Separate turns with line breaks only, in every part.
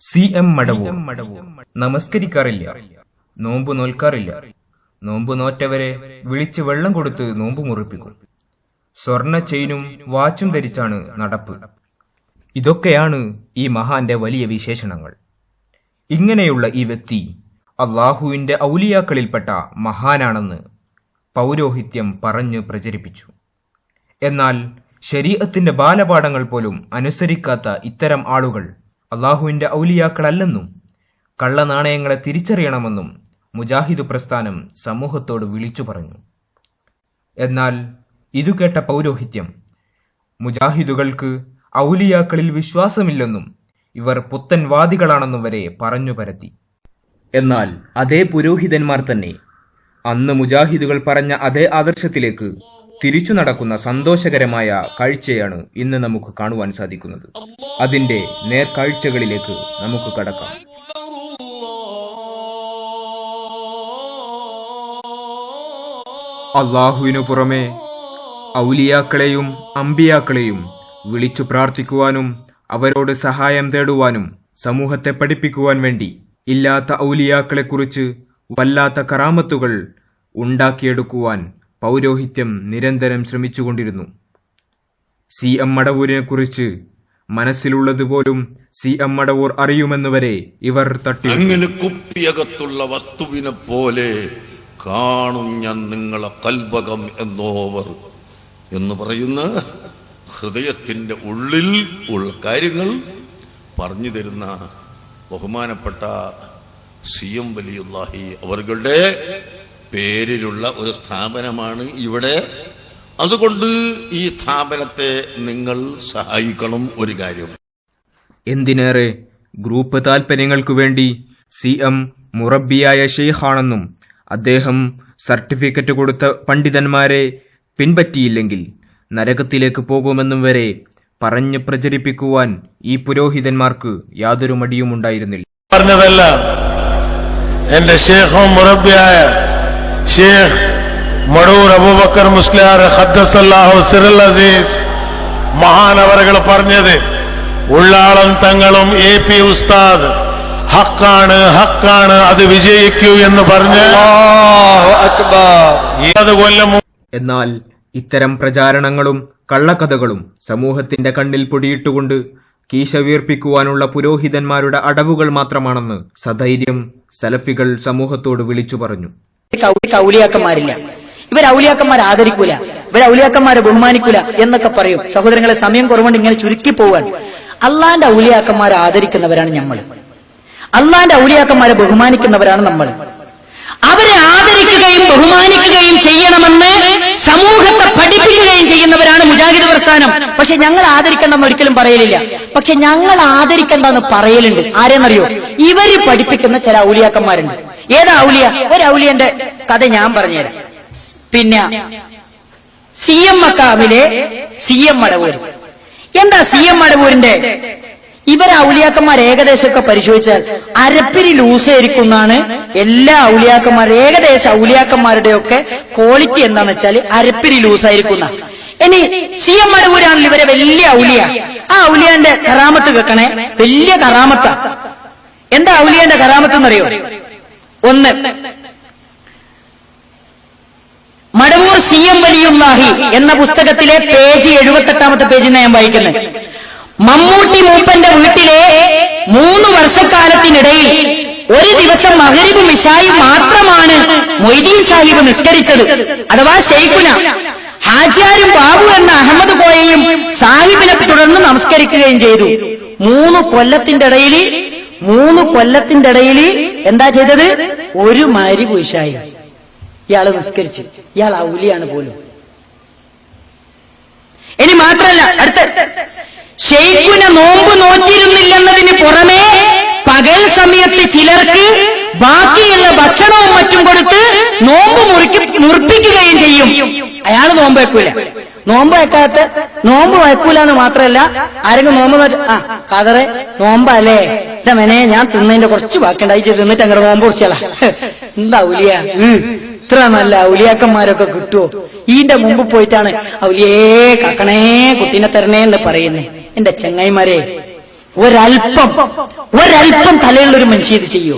C M Madavoor. നമസ്കരിക്കാറില്ല. നോമ്പു നോൽക്കാറില്ല. നോമ്പു നോറ്റവരെ വിളിച്ച് വെള്ളം കൊടുത്ത് നോമ്പു മുറിപ്പിക്കും. സ്വർണ ചെയിനും വാച്ചും ധരിച്ചാണ് നടപ്പ്. ഇതൊക്കെയാണ് ഈ മഹാന്റെ വലിയ വിശേഷണങ്ങൾ. ഇങ്ങനെയുള്ള ഈ വ്യക്തി അള്ളാഹുവിന്റെ ഔലിയാക്കളിൽപ്പെട്ട മഹാനാണെന്ന് പൗരോഹിത്യം പറഞ്ഞു പ്രചരിപ്പിച്ചു. എന്നാൽ ശരീരത്തിന്റെ ബാലപാഠങ്ങൾ പോലും അനുസരിക്കാത്ത ഇത്തരം ആളുകൾ അള്ളാഹുവിന്റെ ഔലിയാക്കളല്ലെന്നും കള്ളനാണയങ്ങളെ തിരിച്ചറിയണമെന്നും മുജാഹിദ് പ്രസ്ഥാനം സമൂഹത്തോട് വിളിച്ചു പറഞ്ഞു. എന്നാൽ ഇതു കേട്ട പൗരോഹിത്യം മുജാഹിദുകൾക്ക് ഔലിയാക്കളിൽ വിശ്വാസമില്ലെന്നും ഇവർ പുത്തൻവാദികളാണെന്നും വരെ പറഞ്ഞു പരത്തി. എന്നാൽ അതേ പുരോഹിതന്മാർ തന്നെ അന്ന് മുജാഹിദുകൾ പറഞ്ഞ അതേ ആദർശത്തിലേക്ക് തിരിച്ചു നടക്കുന്ന സന്തോഷകരമായ കാഴ്ചയാണ് ഇന്ന് നമുക്ക് കാണുവാൻ സാധിക്കുന്നത്. അതിന്റെ നേർക്കാഴ്ചകളിലേക്ക് നമുക്ക് കടക്കാം. അള്ളാഹുവിനു പുറമെ ഔലിയാക്കളെയും അമ്പിയാക്കളെയും വിളിച്ചു പ്രാർത്ഥിക്കുവാനും അവരോട് സഹായം തേടുവാനും സമൂഹത്തെ പഠിപ്പിക്കുവാൻ വേണ്ടി ഇല്ലാത്ത ഔലിയാക്കളെക്കുറിച്ച് വല്ലാത്ത കറാമത്തുകൾ ഉണ്ടാക്കിയെടുക്കുവാൻ പൗരോഹിത്യം നിരന്തരം ശ്രമിച്ചുകൊണ്ടിരുന്നു. സി എം മടവൂരിനെക്കുറിച്ച് മനസ്സിലുള്ളതുപോലും സി എം മടവൂർ അറിയുമെന്നുവരെ ഇവർ തട്ടി.
അങ്ങനെ കുപ്പിയകത്തുള്ള വസ്തുവിനെ പോലെ കാണും ഞാൻ നിങ്ങളെ കൽബകം എന്നോവർ. എന്ന് പറയുന്ന ഹൃദയത്തിന്റെ ഉള്ളിൽ ഉള്ള കാര്യങ്ങൾ പറഞ്ഞു തരുന്ന ബഹുമാനപ്പെട്ട സി എം വലിയുല്ലാഹി അവരുടെ പേരിലുള്ള ഒരു സ്ഥാപനമാണ് ഇവിടെ. അതുകൊണ്ട് ഈ സ്ഥാപനത്തെ നിങ്ങൾ സഹായിക്കണം ഒരു കാര്യം.
എന്തിനേറെ ഗ്രൂപ്പ് താൽപ്പര്യങ്ങൾക്കു വേണ്ടി സി എം മുറബിയായ ഷെയ്ഖാണെന്നും അദ്ദേഹം സർട്ടിഫിക്കറ്റ് കൊടുത്ത പണ്ഡിതന്മാരെ പിൻപറ്റിയില്ലെങ്കിൽ നരകത്തിലേക്ക് പോകുമെന്നും വരെ പറഞ്ഞു പ്രചരിപ്പിക്കുവാൻ ഈ പുരോഹിതന്മാർക്ക് യാതൊരു മടിയും ഉണ്ടായിരുന്നില്ല
പറഞ്ഞതല്ല എന്റെ ഷേഖും മുറബിയായ ഷേഖ് മടൂർ അബൂബക്കർ മുസ്ലിയാർ ഹദ്ദസല്ലാഹു സിറുൽ അസീസ് മഹാനവറുകൾ പറഞ്ഞത് ഉള്ളാളം തങ്ങളും എ പി ഉസ്താദ് ഹക്കാണ് ഹക്കാണ് അത് വിജയിക്കൂ എന്ന് പറഞ്ഞ് ഏത് കൊല്ലം
എന്നാൽ ഇത്തരം പ്രചാരണങ്ങളും കള്ളക്കഥകളും സമൂഹത്തിന്റെ കണ്ണിൽ പൊടിയിട്ടുകൊണ്ട് കീശ വീർപ്പിക്കുവാനുള്ള പുരോഹിതന്മാരുടെ അടവുകൾ മാത്രമാണെന്ന് സധൈര്യം സലഫികൾ സമൂഹത്തോട് വിളിച്ചു പറഞ്ഞു.
ഔലിയാക്കന്മാരില്ല ഇവർ ഔലിയാക്കന്മാരെ ആദരിക്കൂല. ഇവർ ഔലിയാക്കന്മാരെ ബഹുമാനിക്കൂല എന്നൊക്കെ പറയും. സഹോദരങ്ങളെ സമയം കുറവുകൊണ്ട് ഇങ്ങനെ ചുരുക്കി പോവാൻ അള്ളാന്റെ ഔലിയാക്കന്മാരെ ആദരിക്കുന്നവരാണ് നമ്മൾ അള്ളാന്റെ ഔലിയാക്കന്മാരെ ബഹുമാനിക്കുന്നവരാണ് നമ്മൾ അവരെ ആദരിക്കുകയും ബഹുമാനിക്കുകയും ചെയ്യണമെന്ന് സമൂഹത്തെ പഠിപ്പിക്കുകയും ചെയ്യുന്നവരാണ് മുജാഹിദ് പ്രസ്ഥാനം. പക്ഷെ ഞങ്ങൾ ആദരിക്കണ്ടെന്ന് ഒരിക്കലും പറയലില്ല. പക്ഷെ ഞങ്ങൾ ആദരിക്കണ്ടെന്ന് പറയലുണ്ട്. ആരെന്നറിയോ? ഇവർ പഠിപ്പിക്കുന്ന ചില ഔലിയാക്കന്മാരുണ്ട്. ഏതാ ഔലിയ? ഒരു ഔലിയന്റെ കഥ ഞാൻ പറഞ്ഞുതരാം. പിന്നെ സി എം മക്കാവിലെ സി എം മടവൂർ. എന്താ സി എം മടവൂരിന്റെ? ഇവരെ ഔലിയാക്കന്മാർ ഏകദേശമൊക്കെ പരിശോധിച്ചാൽ അരപ്പിരി ലൂസായിരിക്കുന്നാണ് എല്ലാ ഔലിയാക്കന്മാർ ഏകദേശ ഔലിയാക്കന്മാരുടെ ഒക്കെ ക്വാളിറ്റി എന്താണെന്ന് വെച്ചാൽ അരപ്പിരി ലൂസായിരിക്കുന്ന ഇനി സി എം മടവൂരാണല്ലോ ഇവരെ വലിയ ഔലിയ. ആ ഔലിയാന്റെ കറാമത്ത് വെക്കണേ വലിയ കറാമത്ത. എന്താ ഔലിയാന്റെ കറാമത്ത് എന്നറിയോ? ഒന്ന്. മടവൂർ സി എം വലിയുല്ലാഹി എന്ന പുസ്തകത്തിലെ പേജ് എഴുപത്തെട്ടാമത്തെ പേജിൽ ഞാൻ വായിക്കുന്നത് മമ്മൂട്ടി മൂപ്പന്റെ വീട്ടിലെ മൂന്ന് വർഷക്കാലത്തിനിടയിൽ ഒരു ദിവസം മഹരിബ് മിഷായി മാത്രമാണ് മൊയ്തീൻ സാഹിബ് നിസ്കരിച്ചത്. അഥവാ ഷെയ്ഖുന ഹാജിയാരും ബാബു എന്ന അഹമ്മദ് കോയയും സാഹിബിനെ തുടർന്ന് നമസ്കരിക്കുകയും ചെയ്തു. മൂന്ന് കൊല്ലത്തിന്റെ ഇടയിൽ മൂന്ന് കൊല്ലത്തിന്റെ ഇടയിൽ എന്താ ചെയ്തത്? ഒരു മാരി പുരുഷായി ഇയാൾ നിസ്കരിച്ചു. ഇയാൾ ഔലിയാണ് പോലും. ഇനി മാത്രല്ല അടുത്ത. ഷെയ്ഖുന നോമ്പ് നോറ്റിരുന്നില്ലെന്നതിന് പുറമേ പകൽ സമയത്ത് ചിലർക്ക് ബാക്കിയുള്ള ഭക്ഷണവും മറ്റും കൊടുത്ത് നോമ്പ് മുറിക്ക് മുറിപ്പിക്കുകയും ചെയ്യും. അയാൾ നോമ്പ് വെക്കൂല. നോമ്പ് വെക്കാത്ത നോമ്പ് വെക്കൂല എന്ന് മാത്രമല്ല ആരെങ്കിലും നോമ്പ് ആ കതറെ നോമ്പല്ലേ? ഇതാ മെനെ ഞാൻ തിന്നതിന്റെ കുറച്ച് ബാക്കിണ്ടായി ചെയ്ത് തിന്നിട്ട് അങ്ങോട്ട് നോമ്പ് കുറിച്ചാലാ എന്താ ഉലിയ? ഇത്ര നല്ല ഔലിയാക്കന്മാരൊക്കെ കിട്ടുമോ ഈന്റെ മുമ്പ് പോയിട്ടാണ് ഔലിയേ കാക്കണേ കുട്ടീനെ തരണേ എന്ന് പറയുന്നേ. എന്റെ ചെങ്ങായിമാരെ ഒരൽപ്പം ഒരൽപ്പം തലയുള്ള ഒരു മനുഷ്യ ഇത് ചെയ്യൂ?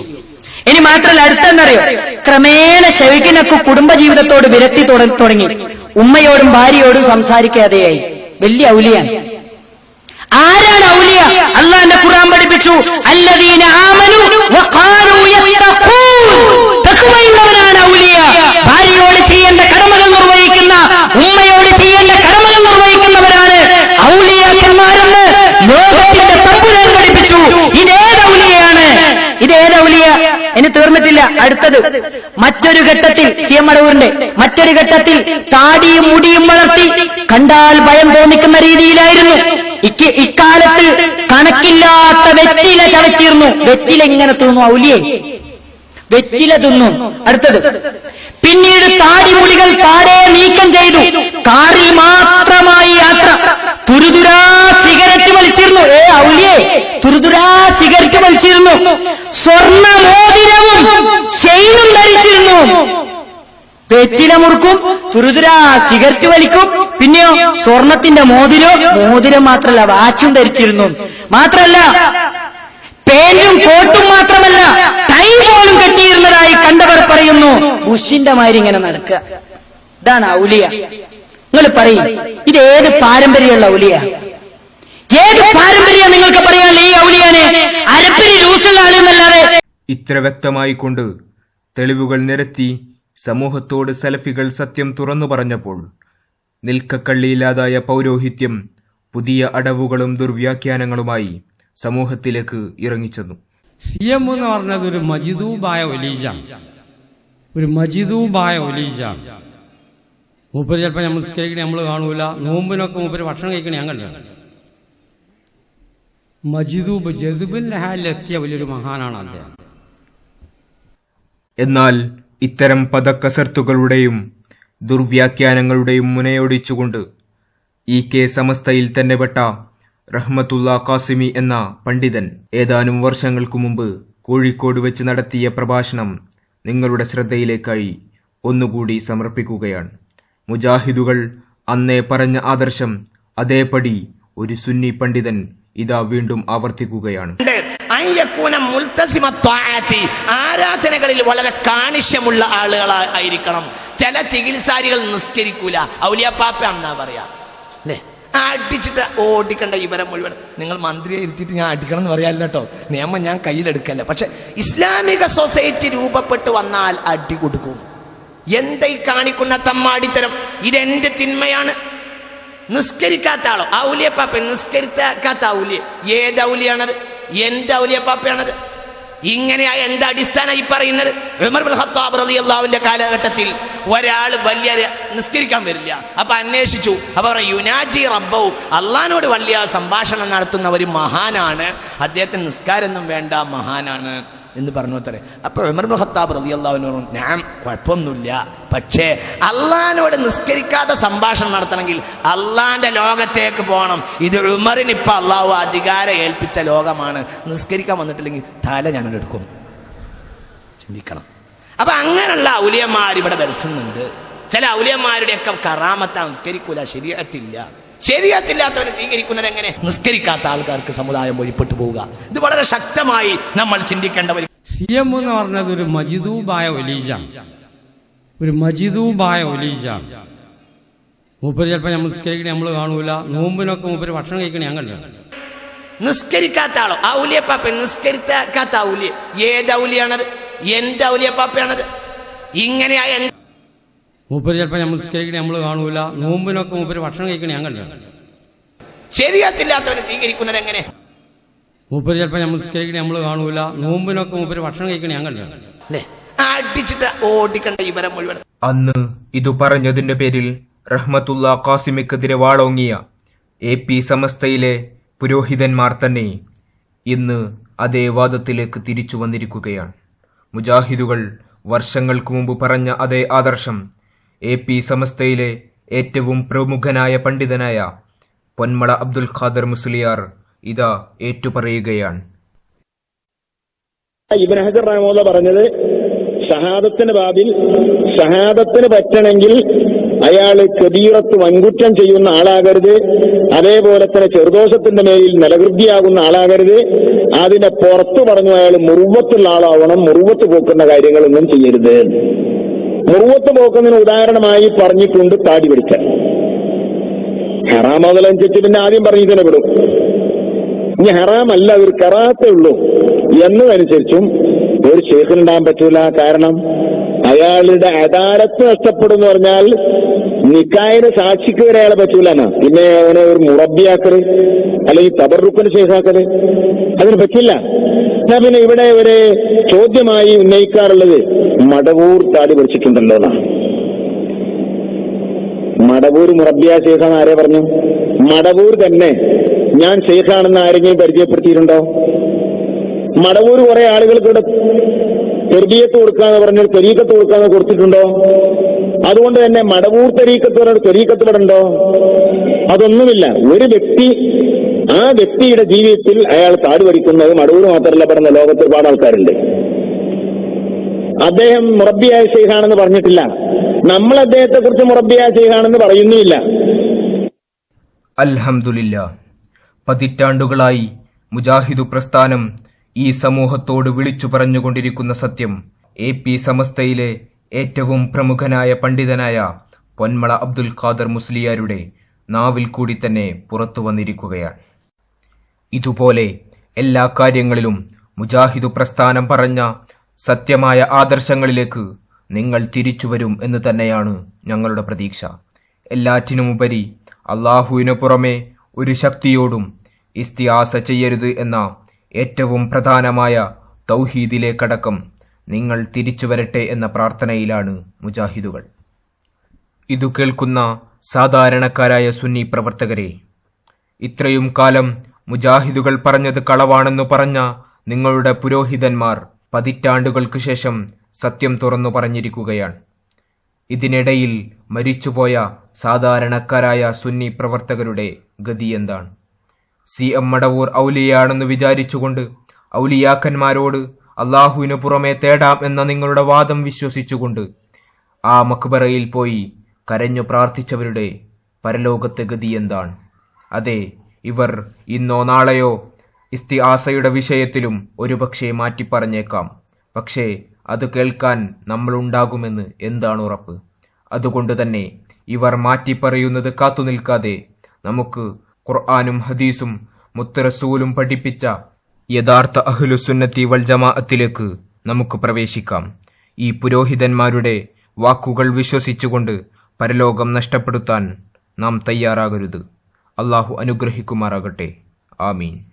ഇനി മാത്രമല്ല അടുത്തെന്നറിയോ? ക്രമേണ ഷെയ്ഖിനൊക്കെ കുടുംബജീവിതത്തോട് വിരക്തി തുട- തുടങ്ങി. ഉമ്മയോടും ഭാര്യയോടും സംസാരിക്കാതെയായി. വലിയ ഔലിയാണ്. ആരാണ് ഔലിയ? അള്ളാന്റെ ഖുർആൻ പഠിപ്പിച്ചു. അല്ലദീന ആമനു വഖാലു യത്തഖൂൻ. തഖ്വയുള്ളവരാണ് ഔലിയ. ഭാര്യയോട് ചെയ്യേണ്ട കടമകൾ നിർവഹിക്കുന്ന ഉമ്മയോട് ചെയ്യേണ്ട കടമകൾ നിർവഹിക്കുന്നവരാണ് ഔലിയാക്കന്മാരെന്ന് ലോകത്തിന്റെ തമ്പുരാൻ പഠിപ്പിച്ചു. ഇതേത് ഔലിയാണ് ഇതേത് ഔലിയ. ഇനി തീർന്നിട്ടില്ല. അടുത്തത്. അടൂരിന്റെ മറ്റൊരു ഘട്ടത്തിൽ താടിയും മുടിയും വളർത്തി കണ്ടാൽ ഭയം തോന്നിക്കുന്ന രീതിയിലായിരുന്നു. ഇക്ക് ഇക്കാലത്ത് കണക്കില്ലാത്ത വെറ്റില ചവച്ചിരുന്നു. വെറ്റില എങ്ങനെ തിന്നു ഔലിയെ? വെറ്റില തിന്നു. അടുത്തത്. പിന്നീട് താടിമുളികൾ താരെ നീക്കം ചെയ്തു. കാറിൽ മാത്രമായി യാത്ര. തുരുതുരാ സിഗരറ്റ് വലിച്ചിരുന്നു. ഏ ഔലിയെ തുരുതുരാ സിഗരറ്റ് വലിച്ചിരുന്നു. സ്വർണ മോതിരവും ചെയിനും ധരിച്ചിരുന്നു വെറ്റില മുറുക്കും തുരുതുര സിഗരറ്റ് വലിക്കും പിന്നെയോ സ്വർണത്തിന്റെ മോതിരോ മോതിരം മാത്രല്ല വാച്ചും ധരിച്ചിരുന്നു. മാത്രല്ല പേന്റും കോട്ടും മാത്രമല്ല ടൈ പോലും കെട്ടിയിരുന്നതായി കണ്ടവർ പറയുന്നു ബുഷിന്റെ മാതിരി ഇങ്ങനെ നടക്കുക. ഇതാണ് ഔലിയ. നിങ്ങൾ പറയും ഇത് ഏത് പാരമ്പര്യമുള്ള ഔലിയ? ഏത് പാരമ്പര്യം നിങ്ങൾക്ക് പറയാനുള്ള ഈ ഔലിയാനെ? അരപ്പിന് ലൂസുള്ള ആളെന്നല്ലാതെ
ഇത്ര വ്യക്തമായിക്കൊണ്ട് തെളിവുകൾ നിരത്തി സമൂഹത്തോട് സലഫികൾ സത്യം തുറന്നു പറഞ്ഞപ്പോൾ നിൽക്കക്കള്ളിയില്ലാതായ പൗരോഹിത്യം പുതിയ അടവുകളും ദുർവ്യാഖ്യാനങ്ങളുമായി സമൂഹത്തിലേക്ക് ഇറങ്ങിച്ചെന്നു.
സി എം എന്ന് പറഞ്ഞത് ഒരു മജിദൂബായ ഒലീജാണ്. ഒരു മജിദൂബായ ഒലീജാണ്. മൂപ്പര് ചിലപ്പോൾ നമ്മൾ നിസ്കരിക്കണേ നമ്മൾ കാണൂല. നോമ്പിനൊക്കെ മൂപ്പര് ഭക്ഷണം കഴിക്കണേ ഞാൻ കണ്ടു മജിദൂബ് ജദുബിൻ ലഹാലിലെത്തിയ വലിയൊരു മഹാനാണ് അദ്ദേഹം.
എന്നാൽ ഇത്തരം പദക്കസർത്തുകളുടെയും ദുർവ്യാഖ്യാനങ്ങളുടെയും മുനയൊടിച്ചുകൊണ്ട് ഇ കെ സമസ്തയിൽ തന്നെ പെട്ട റഹ്മത്തുള്ള കാസിമി എന്ന പണ്ഡിതൻ ഏതാനും വർഷങ്ങൾക്കു മുമ്പ് കോഴിക്കോട് വെച്ച് നടത്തിയ പ്രഭാഷണം നിങ്ങളുടെ ശ്രദ്ധയിലേക്കായി ഒന്നുകൂടി സമർപ്പിക്കുകയാണ് മുജാഹിദുകൾ അന്നേ പറഞ്ഞ ആദർശം അതേപടി ഒരു സുന്നി പണ്ഡിതൻ ഇതാ വീണ്ടും ആവർത്തിക്കുകയാണ്.
ആരാധനകളിൽ വളരെ കാണിഷ്യമുള്ള ആളുകളായിരിക്കണം ചില ചികിത്സാരികൾ നിസ്കരിക്കൂല. ഔലിയപ്പാപ്പാണെന്നാ പറയാ. അല്ലേ അടിച്ചിട്ട് ഓടിക്കണ്ട ഇവരെ മുഴുവൻ. നിങ്ങൾ മന്ത്രിയെ ഇരുത്തിയിട്ട് ഞാൻ അടിക്കണം എന്ന് പറയാല്ല കേട്ടോ. നിയമം ഞാൻ കയ്യിലെടുക്കല്ല. പക്ഷെ ഇസ്ലാമിക സൊസൈറ്റി രൂപപ്പെട്ടു വന്നാൽ അടി കൊടുക്കും. എന്തായി കാണിക്കുന്ന തമ്മാടിത്തരം ഇതെന്റെ തിന്മയാണ്. നിസ്കരിക്കാത്ത ആളോ? ഔലിയപ്പാപ്പ നിസ്കരിക്കാത്ത ഔലിയ. ഏത് ഔലിയാണത്? എന്റെ ഔലിയപ്പാപ്പയാണത് ഇങ്ങനെയാ എന്റെ അടിസ്ഥാനം ഈ പറയുന്നത്. ഖത്താബ് റളിയല്ലാഹുവിന്റെ കാലഘട്ടത്തിൽ ഒരാൾ വലിയ നിസ്കരിക്കാൻ വരില്ല. അപ്പൊ അന്വേഷിച്ചു. അപ്പൊ യുനാജി റബ്ബൗ അള്ളഹാനോട് വലിയ സംഭാഷണം നടത്തുന്ന ഒരു മഹാനാണ്. അദ്ദേഹത്തിന് നിസ്കാരമൊന്നും വേണ്ട മഹാനാണ്. എന്ന് പറഞ്ഞു അത്രേ. അപ്പൊ ഉമർ ഖത്താബ് റളിയല്ലാഹുവിന് പറഞ്ഞു ഞാൻ കുഴപ്പമൊന്നുമില്ല. പക്ഷേ അള്ളഹാനോട് നിസ്കരിക്കാത്ത സംഭാഷണം നടത്തണമെങ്കിൽ അള്ളാന്റെ ലോകത്തേക്ക് പോകണം. ഇത് ഉമറിന് ഇപ്പൊ അള്ളാഹു അധികാരം ഏൽപ്പിച്ച ലോകമാണ്. നിസ്കരിക്കാൻ വന്നിട്ടില്ലെങ്കിൽ തല ഞാനോട് എടുക്കും. ചിന്തിക്കണം. അപ്പൊ അങ്ങനെയുള്ള ഔലിയന്മാർ ഇവിടെ വരസുന്നുണ്ട് ചില ഔലിയന്മാരുടെയൊക്കെ കറാമത്ത നിസ്കരിക്കൂല ശരിയത്തില്ല ശരിയത്തില്ലാത്തവരെ സ്വീകരിക്കുന്നത് എങ്ങനെ? നിസ്കരിക്കാത്ത ആൾക്കാർക്ക് സമുദായം വഴിപ്പെട്ടു പോവുക. ഇത് വളരെ ശക്തമായി നമ്മൾ ചിന്തിക്കേണ്ടവർ
സി എം എന്ന് പറഞ്ഞത് ഒരു മജിദൂബായ ഒലീജാണ് ഒരു മജിദൂബായ ഒലീജാണ് മൂപ്പര് ചിലപ്പോൾ നമ്മൾ നിസ്കരിക്കണേ നമ്മൾ കാണൂല. നോമ്പിനൊക്കെ മൂപ്പര് ഭക്ഷണം കഴിക്കണേ ഞാൻ കണ്ടു
നിസ്കരിക്കാത്ത ആളോ? ആ ഉലിയപ്പാപ്പ നിസ്കരിക്കാത്ത ഔലിയ. ഏത് ഔലിയാണത്? എന്ത് ഔലിയപ്പാപ്പയാണത്? ഇങ്ങനെയാ എന്ത്
മൂപ്പര് ചിലപ്പോൾ നമ്മൾ നിസ്കരിക്കണേ നമ്മൾ കാണൂല. നോമ്പിനൊക്കെ മൂപ്പര് ഭക്ഷണം കഴിക്കണേ ഞാൻ കണ്ടു
ശരിയാത്തില്ലാത്തവനെ സ്വീകരിക്കുന്നത് എങ്ങനെ?
മൂപ്പര് ചിലപ്പോൾ നമ്മൾ നിസ്കരിക്കണേ നമ്മൾ കാണൂല. നോമ്പിനൊക്കെ മൂപ്പര് ഭക്ഷണം കഴിക്കണേ ഞാൻ കണ്ടു
അല്ലേ? അടിച്ചിട്ട് ഓടിക്കണ്ട ഇവരം മുഴുവൻ.
അന്ന് ഇതു പറഞ്ഞതിന്റെ പേരിൽ റഹ്മത്തുള്ള കാസിമിക്കെതിരെ വാളോങ്ങിയ എ പി സമസ്തയിലെ പുരോഹിതന്മാർ തന്നെ ഇന്ന് അതേ വാദത്തിലേക്ക് തിരിച്ചു വന്നിരിക്കുകയാണ്. മുജാഹിദുകൾ വർഷങ്ങൾക്ക് മുമ്പ് പറഞ്ഞ അതേ ആദർശം എ പി സമസ്തയിലെ ഏറ്റവും പ്രമുഖനായ പണ്ഡിതനായ പൊന്മള അബ്ദുൽ ഖാദർ മുസ്ലിയാർ ഇതാ ഏറ്റുപറയുകയാണ്.
ഇബൻ ഹജർ റഹ്മുല്ല പറഞ്ഞത് ഷഹാദത്തിന് ബാബിൽ ഷഹാദത്തിന് പറ്റണമെങ്കിൽ അയാൾ കബീറത്ത് വൻകുറ്റം ചെയ്യുന്ന ആളാകരുത് അതേപോലെ തന്നെ ചെറുദോഷത്തിന്റെ മേലിൽ നിലകൃതിയാകുന്ന ആളാകരുത് അതിനെ പുറത്തു പറഞ്ഞു അയാൾ മുറുവത്തുള്ള ആളാവണം മുറുവത്ത് പോക്കുന്ന കാര്യങ്ങളൊന്നും ചെയ്യരുത് മുറുവത്ത് പോക്കുന്നതിന് ഉദാഹരണമായി പറഞ്ഞിട്ടുണ്ട് താടി പിടിക്കാൻ. ഹറാമതലനുസരിച്ച് പിന്നെ ആദ്യം പറഞ്ഞു തന്നെ വിടും. ഇനി ഹറാമല്ല ഒരു കറാത്തേ ഉള്ളൂ. എന്നതനുസരിച്ചും ഒരു ശേഖനുണ്ടാകാൻ പറ്റൂല. കാരണം അയാളുടെ അദാലത്ത് നഷ്ടപ്പെടും എന്ന് പറഞ്ഞാൽ നിക്കായന് സാക്ഷിക്ക് വരെ അയാളെ പറ്റൂലെന്നാ പിന്നെ അവനെ ഒരു മുറബിയാക്കൽ അല്ലെങ്കിൽ തബറുപ്പിന് ശേഷാക്കൽ അതിന് പറ്റില്ല. ഞാൻ പിന്നെ ഇവിടെ ഒരു ചോദ്യമായി ഉന്നയിക്കാറുള്ളത് മടവൂർ താടി പഠിച്ചിട്ടുണ്ടല്ലോ എന്നാ. മടവൂർ മുറബിയ ശേഖാന്ന് ആരെ പറഞ്ഞു? മടവൂർ തന്നെ ഞാൻ ശേഖാണെന്ന് ആരെങ്കിലും പരിചയപ്പെടുത്തിയിട്ടുണ്ടോ? മടവൂർ കുറെ ആളുകൾക്ക് ഇവിടെ തെർബിയത്ത് കൊടുക്കാന്ന് പറഞ്ഞ തെരീക്കത്ത് കൊടുക്കാന്ന് കൊടുത്തിട്ടുണ്ടോ? അതുകൊണ്ട് തന്നെ മടവൂർ തെരീക്കത്ത് പറഞ്ഞ തെരീക്കത്ത് ഇവിടെ ഉണ്ടോ? അതൊന്നുമില്ല. ഒരു വ്യക്തി ആ വ്യക്തിയുടെ ജീവിതത്തിൽ അയാൾ താടി പഠിക്കുന്നത് മടവൂർ മാത്രമല്ല പറഞ്ഞ ലോകത്ത് ഒരുപാട് ആൾക്കാരുണ്ട്. അദ്ദേഹം മുറബിയായ ശൈഖാണെന്ന് പറഞ്ഞിട്ടില്ല. നമ്മൾ അദ്ദേഹത്തെ കുറിച്ച് മുറബിയായ ശൈഖാണെന്ന് പറയുന്നുമില്ല.
അൽഹമില്ല പതിറ്റാണ്ടുകളായി മുജാഹിദു പ്രസ്ഥാനം ഈ സമൂഹത്തോട് വിളിച്ചു പറഞ്ഞുകൊണ്ടിരിക്കുന്ന സത്യം എ പി സമസ്തയിലെ ഏറ്റവും പ്രമുഖനായ പണ്ഡിതനായ പൊന്മള അബ്ദുൽ ഖാദർ മുസ്ലിയാരുടെ നാവിൽ കൂടി തന്നെ പുറത്തു വന്നിരിക്കുകയാണ്. ഇതുപോലെ എല്ലാ കാര്യങ്ങളിലും മുജാഹിദു പ്രസ്ഥാനം പറഞ്ഞ സത്യമായ ആദർശങ്ങളിലേക്ക് നിങ്ങൾ തിരിച്ചുവരും എന്ന് തന്നെയാണ് ഞങ്ങളുടെ പ്രതീക്ഷ. എല്ലാറ്റിനുമുപരി അള്ളാഹുവിനു പുറമെ ഒരു ശക്തിയോടും ഇസ്തിയാസ ചെയ്യരുത് എന്ന ഏറ്റവും പ്രധാനമായ തൗഹീദിലേക്കടക്കം നിങ്ങൾ തിരിച്ചു വരട്ടെ എന്ന പ്രാർത്ഥനയിലാണ് മുജാഹിദുകൾ. ഇതു കേൾക്കുന്ന സാധാരണക്കാരായ സുന്നി പ്രവർത്തകരെ ഇത്രയും കാലം മുജാഹിദുകൾ പറഞ്ഞത് കളവാണെന്നു പറഞ്ഞ നിങ്ങളുടെ പുരോഹിതന്മാർ പതിറ്റാണ്ടുകൾക്ക് ശേഷം സത്യം തുറന്നു പറഞ്ഞിരിക്കുകയാണ്. ഇതിനിടയിൽ മരിച്ചുപോയ സാധാരണക്കാരായ സുന്നി പ്രവർത്തകരുടെ ഗതി എന്താണ്? സി എം മടവൂർ ഔലിയാണെന്ന് വിചാരിച്ചുകൊണ്ട് ഔലിയാക്കന്മാരോട് അള്ളാഹുവിനു പുറമെ തേടാം എന്ന നിങ്ങളുടെ വാദം വിശ്വസിച്ചുകൊണ്ട് ആ മക്ബറയിൽ പോയി കരഞ്ഞു പ്രാർത്ഥിച്ചവരുടെ പരലോകത്തെ ഗതി എന്താണ്? അതെ ഇവർ ഇന്നോ നാളെയോ ഇസ്തിആസയുടെ വിഷയത്തിലും ഒരുപക്ഷെ മാറ്റിപ്പറഞ്ഞേക്കാം. പക്ഷേ അത് കേൾക്കാൻ നമ്മളുണ്ടാകുമെന്ന് എന്താണ് ഉറപ്പ്? അതുകൊണ്ട് തന്നെ ഇവർ മാറ്റിപ്പറയുന്നത് കാത്തുനിൽക്കാതെ നമുക്ക് ഖുർആാനും ഹദീസും മുത്തറസൂലും പഠിപ്പിച്ച യഥാർത്ഥ അഹ്ലുസുന്നത്തി വൽ ജമാഅത്തിലേക്ക് നമുക്ക് പ്രവേശിക്കാം. ഈ പുരോഹിതന്മാരുടെ വാക്കുകൾ വിശ്വസിച്ചുകൊണ്ട് പരലോകം നഷ്ടപ്പെടുത്താൻ നാം തയ്യാറാകരുത്. അള്ളാഹു അനുഗ്രഹിക്കുമാറാകട്ടെ. ആമീൻ.